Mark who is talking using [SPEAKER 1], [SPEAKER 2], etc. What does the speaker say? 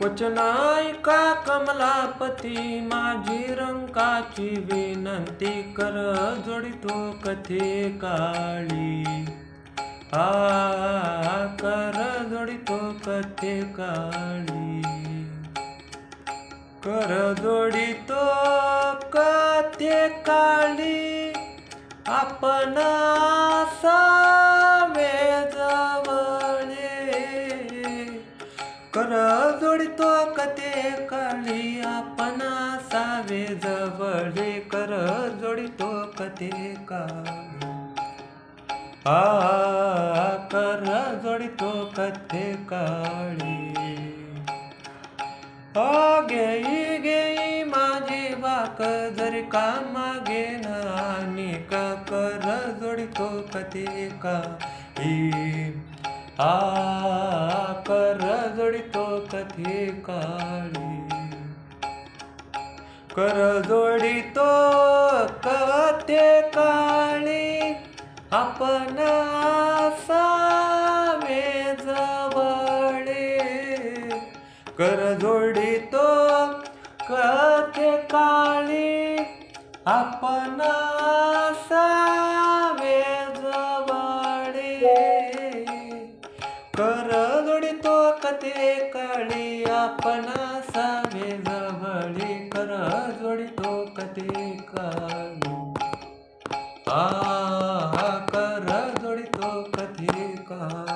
[SPEAKER 1] वचनायिका कमलापती माझी रंकाची विनंती कर जोडितो कथे काळी. आ कर जोडितो कथे काळी. कर जोडितो कथे काळी. आपण ते काळी आपण असावे जवळे कर जोडितो कते आ कर जोडितो कथे काळी. आ गेई गेई माझी वाक जरी का मागे आणि का कर जोडितो कथे ई आ पाठे काळी. कर जोडितो कथे काळी. आपण असावे जवळे. कर जोडितो कथे काळी. आपण असावे जवळे. कर कते कळी आपण सावे जवळी कर जोडितो कते काळी आ कर जोडितो कथे का